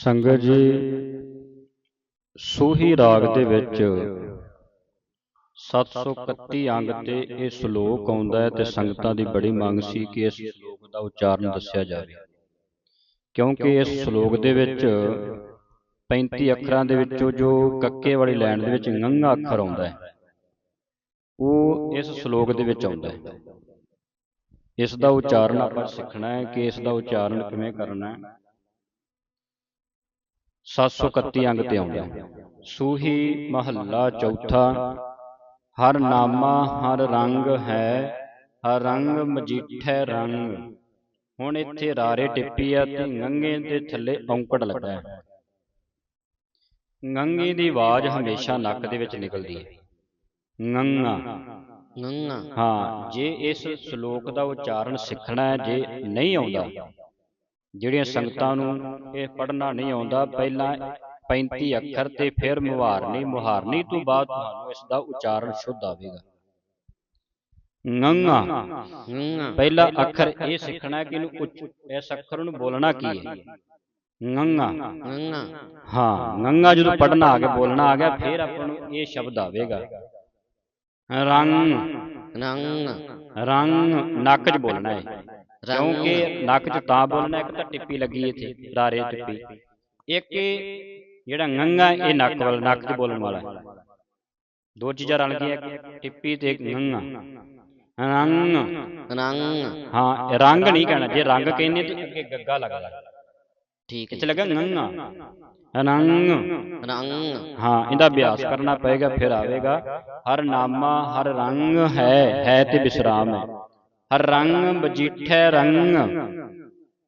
ਸੰਗਤ ਜੀ, ਸੂਹੀ ਰਾਗ ਦੇ ਵਿੱਚ 731 ਅੰਗ ਤੇ ਇਹ ਸ਼ਲੋਕ ਆਉਂਦਾ ਹੈ ਤੇ ਸੰਗਤਾਂ ਦੀ ਬੜੀ ਮੰਗ ਸੀ ਕਿ ਇਸ ਸ਼ਲੋਕ ਦਾ ਉਚਾਰਨ ਦੱਸਿਆ ਜਾਵੇ। ਕਿਉਂਕਿ ਇਸ ਸ਼ਲੋਕ ਦੇ ਵਿੱਚ 35 ਅੱਖਰਾਂ ਦੇ ਵਿੱਚੋਂ ਜੋ ਕੱਕੇ ਵਾਲੀ ਲਾਈਨ ਦੇ ਵਿੱਚ ngੰਗਾ ਅੱਖਰ ਆਉਂਦਾ ਹੈ, ਉਹ ਇਸ ਸ਼ਲੋਕ ਦੇ ਵਿੱਚ ਆਉਂਦਾ ਹੈ। ਇਸ ਦਾ ਉਚਾਰਨ ਆਪਾਂ ਸਿੱਖਣਾ ਹੈ ਕਿ ਇਸ ਦਾ ਉਚਾਰਨ ਕਿਵੇਂ ਕਰਨਾ ਹੈ। 731 ਅੰਗ ਤੇ ਆਉਂਦਾ ਹੈ ਸੂਹੀ ਮਹੱਲਾ ਚੌਥਾ ਹਰ ਨਾਮਾ ਹਰ ਰੰਗ ਹੈ ਹਰ ਰੰਗ ਮਜੀਠੈ ਰੰਗ। ਹੁਣ ਇੱਥੇ ਰਾਰੇ ਟਿੱਪੀ ਆ ਤੇ ngੰਗੇ ਦੇ ਥੱਲੇ ਔਂਕੜ ਲੱਗਾ। ਹੈ ngੰਗੇ ਦੀ ਆਵਾਜ਼ ਹਮੇਸ਼ਾ ਨੱਕ ਦੇ ਵਿੱਚ ਨਿਕਲਦੀ ਹੈ। ngੰਗਾ ਨੰਗਾ ਹਾਂ ਜੇ ਇਸ ਸ਼ਲੋਕ ਦਾ ਉਚਾਰਨ ਸਿੱਖਣਾ ਹੈ ਜੇ ਨਹੀਂ ਆਉਂਦਾ। ਜਿਹੜੀਆਂ ਸੰਗਤਾਂ ਨੂੰ ਇਹ ਪੜ੍ਹਨਾ ਨਹੀਂ ਆਉਂਦਾ ਪਹਿਲਾਂ 35 ਅੱਖਰ ਤੇ ਫਿਰ ਮੁਹਾਰਨੀ ਮੁਹਾਰਨੀ ਤੋਂ ਬਾਅਦ ਤੁਹਾਨੂੰ ਇਸ ਦਾ ਉਚਾਰਨ ਸ਼ੁੱਧ ਆਵੇਗਾ। ਨੰਗਾ। ਪਹਿਲਾ ਅੱਖਰ ਇਹ ਸਿੱਖਣਾ ਕਿ ਇਹਨੂੰ ਉੱਚ ਇਸ ਅੱਖਰ ਨੂੰ ਬੋਲਣਾ ਕੀ ਹੈ? ਨੰਗਾ। ਹਾਂ ngੰਗਾ ਜਦੋਂ ਪੜ੍ਹਨਾ ਆ ਗਿਆ ਬੋਲਣਾ ਆ ਗਿਆ ਫਿਰ ਆਪਾਂ ਨੂੰ ਇਹ ਸ਼ਬਦ ਆਵੇਗਾ। ਰੰਗ। ਰੰਗ। ਰੰਗ। ਨੱਕ 'ਚ ਬੋਲਣਾ ਹੈ। ਕਿਉਂਕਿ ਨੱਕ 'ਚ ਤਾਂ ਬੋਲਣਾ ਇੱਕ ਤਾਂ ਟਿੱਪੀ ਲੱਗੀ ਇੱਥੇ ਰਾਰੇ ਟਿੱਪੀ। ਇੱਕ ਜਿਹੜਾ ngੰਗਾ ਇਹ ਨੱਕ ਵਾਲਾ ਨੱਕ 'ਚ ਬੋਲਣ ਵਾਲਾ। ਦੋ ਚੀਜ਼ਾਂ ਰਲ ਗਈਆਂ ਟਿੱਪੀ ਤੇ ਇੱਕ ngੰਗਾ ਰੰਗ। ਰੰਗ। ਹਾਂ ਰੰਗ ਨਹੀਂ ਕਹਿਣਾ ਜੇ ਰੰਗ ਕਹਿੰਦੇ ਤੇ ਅੱਗੇ ਗੱਗਾ ਲੱਗਦਾ। ਠੀਕ ਇੱਥੇ ਲੱਗਾ ngੰਗਾ ਰੰਗ। ਰੰਗ। ਹਾਂ ਇਹਦਾ ਅਭਿਆਸ ਕਰਨਾ ਪਏਗਾ ਫਿਰ ਆਵੇਗਾ। ਹਰ ਨਾਮਾ ਹਰ ਰੰਗ ਹੈ ਹੈ ਤੇ ਵਿਸਰਾਮ ਹੈ। ਰੰਗ ਬਜੀਠੈ ਰੰਗ।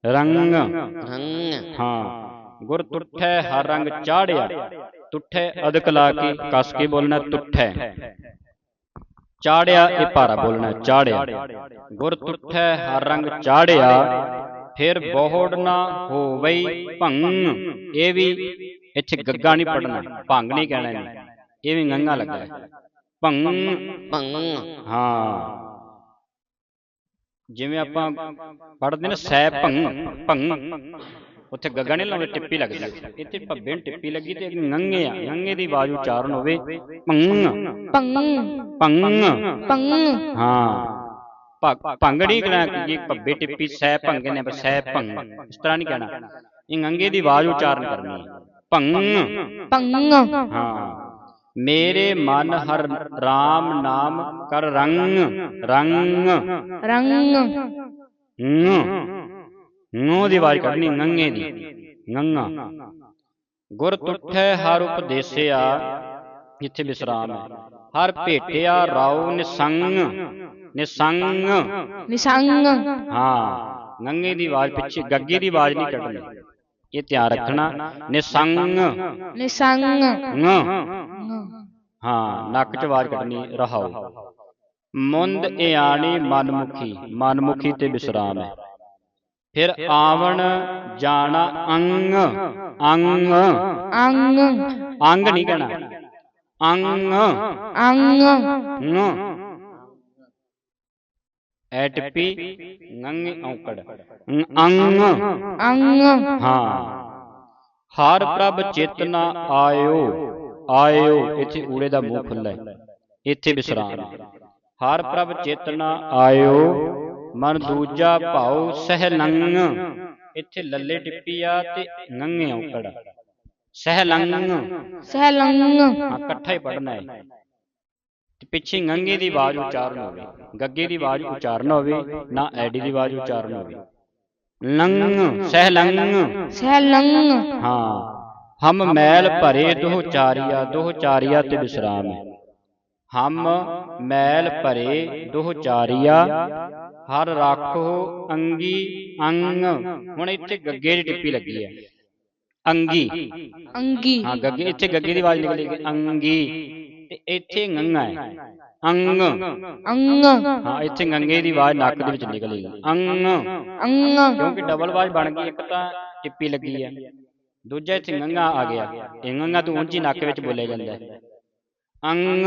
ਰੰਗ। ਰੰਗ। ਹਾਂ ਗੁਰ ਤੁਠੈ ਹਰ ਰੰਗ ਚਾੜਿਆ। ਤੁਠੈ ਅਦਕ ਲਾ ਕੇ ਕਸ ਕੇ ਬੋਲਣਾ ਤੁਠੈ। ਚਾੜਿਆ ਇਹ ਭਾਰਾ ਬੋਲਣਾ ਚਾੜਿਆ। ਗੁਰ ਤੁਠੈ ਹਰ ਰੰਗ ਚਾੜਿਆ ਫਿਰ ਬਹੁੜ ਨਾ ਹੋਵਈ ਭੰਗ। ਇਹ ਵੀ ਇੱਥੇ ਗੱਗਾ ਨਹੀਂ ਪੜਨਾ ਭੰਗ ਨਹੀਂ ਕਹਿਣਾ ਇਹ ਵੀ ਗੰਗਾ ਲੱਗਾ ਭੰਗ। ਭੰਗ। ਹਾਂ। ਜਿਵੇਂ ਆਪਾਂ ਪੜ੍ਹਦੇ ਨੇ ਸੈ ਭੰਗ ਭੰਗ ਉੱਥੇ ਗੱਗਾ ਨਹੀਂ ਲਾਉਂਦੇ ਟਿੱਪੀ ਲੱਗਦੀ। ਹੈ। ਇੱਥੇ ਭੱਬੇ ਨੂੰ ਟਿੱਪੀ ਲੱਗੀ ਤੇ ਨੰਗੇ ਆ ਨੰਗੇ ਦੀ ਆਵਾਜ਼ ਉਚਾਰਨ ਹੋਵੇ। ਭੰਗ ਪੰਗ ਹਾਂ। ਭੰ- ਭੰਗ ਨਹੀਂ ਕਹਿਣਾ ਕਿ ਭੱਬੇ ਟਿੱਪੀ ਸੈ ਭੰਗੇ ਨੇ ਬਸ ਸੈ ਭੰਗ ਇਸ ਤਰ੍ਹਾਂ ਨਹੀਂ ਕਹਿਣਾ। ਇਹ ਨੰਗੇ ਦੀ ਆਵਾਜ਼ ਉਚਾਰਨ ਕਰਨੀ ਹੈ। ਭੰਗ ਪੰਗ ਹਾਂ। ਮੇਰੇ ਮਨ ਹਰ RAM ਨਾਮ ਕਰ ਰੰਗ ਰੰਗ। ਰੰਗ। ਨ। ਦੀ ਆਵਾਜ਼ ਕੱਢਣੀ ਨੰਗੇ ਦੀ। ਨੰਗਾ। ਗੁਰ ਤੁਠੈ ਹਰ ਉਪਦੇਸਿਆ ਇੱਥੇ ਵਿਸਰਾਮ ਹੈ। ਹਰ ਭੇਟਿਆ ਰਾਉ ਨਿਸੰਗ ਨਿਸੰਗ। ਨਿਸੰਗ। ਹਾਂ ਨੰਗੇ ਦੀ ਆਵਾਜ਼ ਪਿੱਛੇ ਗੱਗੇ ਦੀ ਆਵਾਜ਼ ਨਹੀਂ ਕੱਢਣੀ। ਇਹ ਧਿਆਨ ਰੱਖਣਾ ਨਿਸੰਗ। ਨਿਸੰਗ। ਹਾਂ ਨੱਕ ਚ ਆਵਾਜ਼ ਕੱਢਣੀ ਰਹਾਓ। ਮੁੰਦ ਇਆਣੀ ਮਨਮੁਖੀ ਮਨਮੁਖੀ ਤੇ ਵਿਸਰਾਮ ਹੈ। ਫਿਰ ਆਵਣ ਜਾਣਾ ਅੰਗ। ਅੰਗ। ਅੰਗ। ਅੰਗ ਨਹੀਂ ਕਹਿਣਾ। ਅੰਗ। ਅੰਗ। ਨ ਐ ਟਿੱਪੀ ਨੰਗ ਔਕੜ। ਅੰਗ। ਅੰਗ। ਹਾਂ। ਹਰ ਪ੍ਰਭ ਚੇਤਨਾ ਆਇਓ। ਆਇਓ। ਇੱਥੇ ਊੜੇ ਦਾ ਮੂੰਹ ਖੁੱਲਾ ਹੈ। ਇੱਥੇ ਵਿਸਰਾਮ। ਹਰ ਪ੍ਰਭ ਚੇਤਨਾ ਆਇਓ। ਮਨ ਦੂਜਾ ਭਾਉ ਸਹਿ ਲੰਗ ਇੱਥੇ ਲੱਲੇ ਟਿੱਪੀ ਆ ਤੇ ਨੰਗੇ ਔਕੜ। ਸਹਿ ਲੰਗ ਸਹਿਲੰਗ ਹਾਂ ਇਕੱਠਾ ਹੀ ਪੜਨਾ ਹੈ। ਤੇ ਪਿੱਛੇ ਨੰਗੇ ਦੀ ਆਵਾਜ਼ ਉਚਾਰਨ ਹੋਵੇ ਗੱਗੇ ਦੀ ਆਵਾਜ਼ ਉਚਾਰਨ ਹੋਵੇ ਨਾ ਐਡੀ ਦੀ ਆਵਾਜ਼ ਉਚਾਰਨ ਹੋਵੇ। ਲੰਗ ਸਹਿ ਲੰਗ ਸਹਿਲੰਗ ਹਾਂ ਹਮ ਮੈਲ ਭਰੇ ਦੋਹ ਚਾਰੀਆ ਦੋਹ ਚਾਰੀਆ ਤੇ ਵਿਸਰਾਮ। ਹੈ ਹਮ ਮੈਲ ਭਰੇ ਦੋਹ ਚਾਰੀਆ ਹਰ ਰਾਖੋ ਅੰਗੀ ਅੰਗ। ਹੁਣ ਇੱਥੇ ਗੱਗੇ ਦੀ ਟਿੱਪੀ ਲੱਗੀ ਹੈ ਅੰਗੀ। ਅੰਗੀ। ਹਾਂ ਗੱਗੇ ਇੱਥੇ ਗੱਗੇ ਦੀ ਆਵਾਜ਼ ਨਿਕਲੇਗੀ ਅੰਗੀ। ਇੱਥੇ ਗੰਗਾ ਹੈ ਅੰਗ ਅੰਗ ਹਾਂ ਇੱਥੇ ਗੰਗੇ ਦੀ ਆਵਾਜ਼ ਨੱਕ ਦੇ ਵਿੱਚ ਨਿਕਲੇਗੀ ਅੰਗ ਅੰਗ ਕਿਉਂਕਿ ਡਬਲ ਆਵਾਜ਼ ਬਣ ਗਈ ਇੱਕ ਤਾਂ ਟਿੱਪੀ ਲੱਗੀ ਹੈ ਦੂਜਾ ਇੱਥੇ ਗੰਗਾ ਆ ਗਿਆ ਇਹ ਗੰਗਾ ਤੋਂ ਉੱਚੀ ਨੱਕ ਵਿੱਚ ਬੋਲਿਆ ਜਾਂਦਾ ਹੈ ਅੰਗ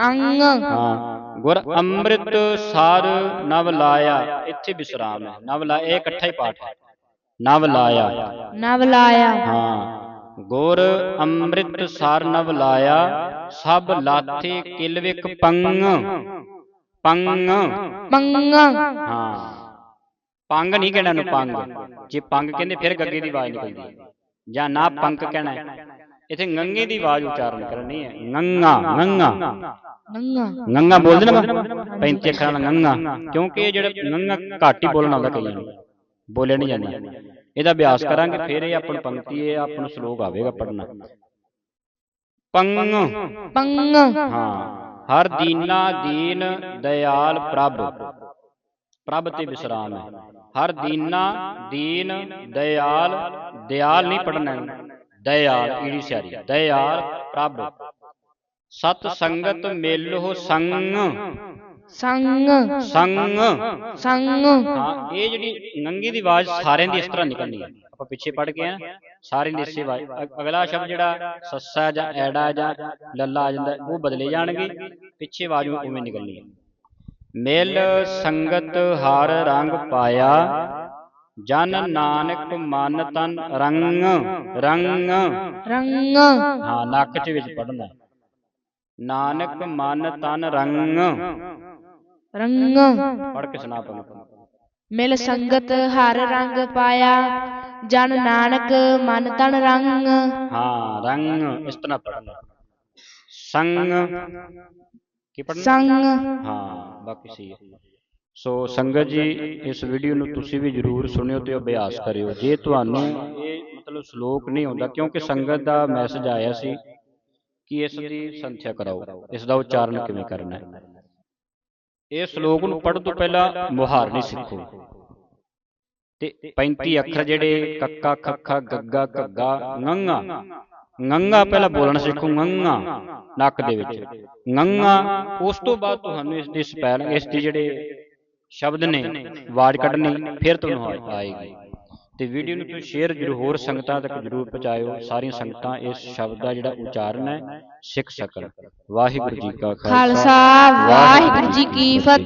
ਅੰਗ ਹਾਂ ਗੁਰ ਅੰਮ੍ਰਿਤ ਸਾਰ ਨਵ ਲਾਇਆ ਇੱਥੇ ਵਿਸਰਾਮ ਹੈ ਨਵ ਲਾ ਇਹ ਇਕੱਠਾ ਹੀ ਪਾਠ ਹੈ ਨਵ ਲਾਇਆ ਨਵ ਲਾਇਆ ਹਾਂ ਗੁਰ ਅੰਮ੍ਰਿਤ ਸਰ ਨਵ ਲਾਇਆ ਸਭ ਲਾਥੇ ਕਿਲਵਿਕ ਪੰਗ ਪੰਗ ਪੰਗ ਹਾਂ। ਪੰਗ ਨਹੀਂ ਕਹਿਣਾ ਨੂੰ ਪੰਗ ਜੇ ਪੰਗ ਕਹਿੰਦੇ ਫਿਰ ਗੱਗੇ ਦੀ ਆਵਾਜ਼ ਨਿਕਲਦੀ ਹੈ। ਜਾਂ ਨਾ ਪੰਗ ਕਹਿਣਾ ਹੈ। ਇੱਥੇ ngੰਗੇ ਦੀ ਆਵਾਜ਼ ਉਚਾਰਨ ਕਰਨੀ ਹੈ। ngੰਗਾ ਨੰਗਾ। ngੰਗਾ ਬੋਲਦੇ ਨਾ 35 ਅੱਖਰਾਂ ਦਾ ngੰਗਾ ਕਿਉਂਕਿ ਇਹ ਜਿਹੜਾ ngੰਗਾ ਘੱਟ ਹੀ ਬੋਲਣਾ ਆਉਂਦਾ ਕਈਆਂ ਨੂੰ ਬੋਲਿਆ ਨਹੀਂ ਜਾਂਦਾ। ਇਹਦਾ ਅਭਿਆਸ ਕਰਾਂਗੇ ਫਿਰ ਇਹ ਆਪਣ ਪੰਕਤੀ ਇਹ ਆਪਣ ਸ਼ਲੋਕ ਆਵੇਗਾ ਪੜਨਾ ਪੰਗ ਪੰਗ ਹਾਂ। ਹਰ ਦੀਨਾ ਦੀਨ ਦਇਆਲ ਪ੍ਰਭ। ਪ੍ਰਭ ਤੇ ਵਿਸਰਾਮ ਹੈ। ਹਰ ਦੀਨਾ ਦੀਨ ਦਇਆਲ ਦਿਆਲ ਨਹੀਂ ਪੜਨਾ ਦਇਆਲ ਈੜੀ ਸਿਆਰੀ। ਦਇਆਲ ਪ੍ਰਭ। ਸਤ ਸੰਗਤ ਮਿਲਹੁ ਸੰਗ ਸੰਗ ਸੰਗ ਸੰਗ ਹਾਂ ਇਹ ਜਿਹੜੀ ਨੰਗੀ ਦੀ ਆਵਾਜ਼ ਸਾਰਿਆਂ ਦੀ ਇਸ ਤਰ੍ਹਾਂ ਨਿਕਲਣੀ ਹੈ। ਆਪਾਂ ਪਿੱਛੇ ਪੜ ਕੇ ਆ ਸਾਰਿਆਂ ਦੀ ਇਸੇ ਆਵਾਜ਼। ਅ- ਅਗਲਾ ਸ਼ਬਦ ਜਿਹੜਾ ਸੱਸਾ ਜਾਂ ਐੜਾ ਜਾਂ ਲੱਲਾ ਆ ਜਾਂਦਾ ਉਹ ਬਦਲੇ ਜਾਣਗੇ। ਪਿੱਛੇ ਆਵਾਜ਼ ਉਵੇਂ ਨਿਕਲਣੀ ਹੈ। ਮਿਲ ਸੰਗਤ ਹਰ ਰੰਗ ਪਾਇਆ ਜਨ ਨਾਨਕ ਮਨ ਤਨ ਰੰਗ ਰੰਗ। ਰੰਗ। ਹਾਂ ਨੱਕ 'ਚ ਵਿੱਚ ਪੜਨਾ ਨਾਨਕ ਮਨ ਤਨ ਰੰਗ। ਰੰਗ ਪੜ ਕੇ ਸੁਣਾ ਪੰਗਤ ਮਿਲ ਸੰਗਤ ਹਰ ਰੰਗ ਪਾਇਆ ਜਨ ਨਾਨਕ ਮਨ ਤਨ ਰੰਗ। ਹਾਂ ਰੰਗ ਇਸ ਤਰ੍ਹਾਂ ਪੜਨਾ ਸੰਗ ਕੀ ਪੜਨਾ ਸੰਗ। ਹਾਂ ਬਾਕੀ ਸਹੀ ਹੈ। ਸੋ ਸੰਗਤ ਜੀ ਇਸ ਵੀਡੀਓ ਨੂੰ ਤੁਸੀਂ ਵੀ ਜਰੂਰ ਸੁਣਿਓ ਤੇ ਅਭਿਆਸ ਕਰਿਓ। ਜੇ ਤੁਹਾਨੂੰ ਇਹ ਮਤਲਬ ਸ਼ਲੋਕ ਨਹੀਂ ਆਉਂਦਾ ਕਿਉਂਕਿ ਸੰਗਤ ਦਾ ਮੈਸੇਜ ਆਇਆ ਸੀ ਕਿ ਇਸ ਦੀ ਸੰਥਿਆ ਕਰਾਓ। ਇਸ ਦਾ ਉਚਾਰਨ ਕਿਵੇਂ ਕਰਨਾ ਹੈ? ਇਹ ਸ਼ਲੋਕ ਨੂੰ ਪੜ੍ਹਨ ਤੋਂ ਪਹਿਲਾਂ ਮੁਹਾਰਨੀ ਸਿੱਖੋ ਤੇ 35 ਅੱਖਰ ਜਿਹੜੇ ਕੱਕਾ ਖੱਖਾ ਗੱਗਾ ਘੱਗਾ ngੰਗਾ ਨੰਗਾ ਪਹਿਲਾਂ ਬੋਲਣਾ ਸਿੱਖੋ ngੰਗਾ ਨੱਕ ਦੇ ਵਿੱਚ। ngੰਗਾ ਉਸ ਤੋਂ ਬਾਅਦ ਤੁਹਾਨੂੰ ਇਸ ਦੀ ਸਪੈਲਿੰਗ ਇਸ ਦੀ ਜਿਹੜੇ ਸ਼ਬਦ ਨੇ ਆਵਾਜ਼ ਕੱਢਣੀ, ਫਿਰ ਤੁਹਾਨੂੰ ਆਏਗੀ। ਤੇ ਵੀਡੀਓ ਨੂੰ ਤੁਸੀਂ ਸ਼ੇਅਰ ਜ਼ਰੂਰ ਹੋਰ ਸੰਗਤਾਂ ਤੱਕ ਜ਼ਰੂਰ ਪਹੁੰਚਾਇਓ। ਸਾਰੀਆਂ ਸੰਗਤਾਂ ਇਸ ਸ਼ਬਦ ਦਾ ਜਿਹੜਾ ਉਚਾਰਨ ਹੈ ਸਿੱਖ ਸਕਣ। ਵਾਹਿਗੁਰੂ ਜੀ ਕਾ ਖਾਲਸਾ। ਵਾਹਿਗੁਰੂ ਜੀ ਕੀ ਫਤਿਹ।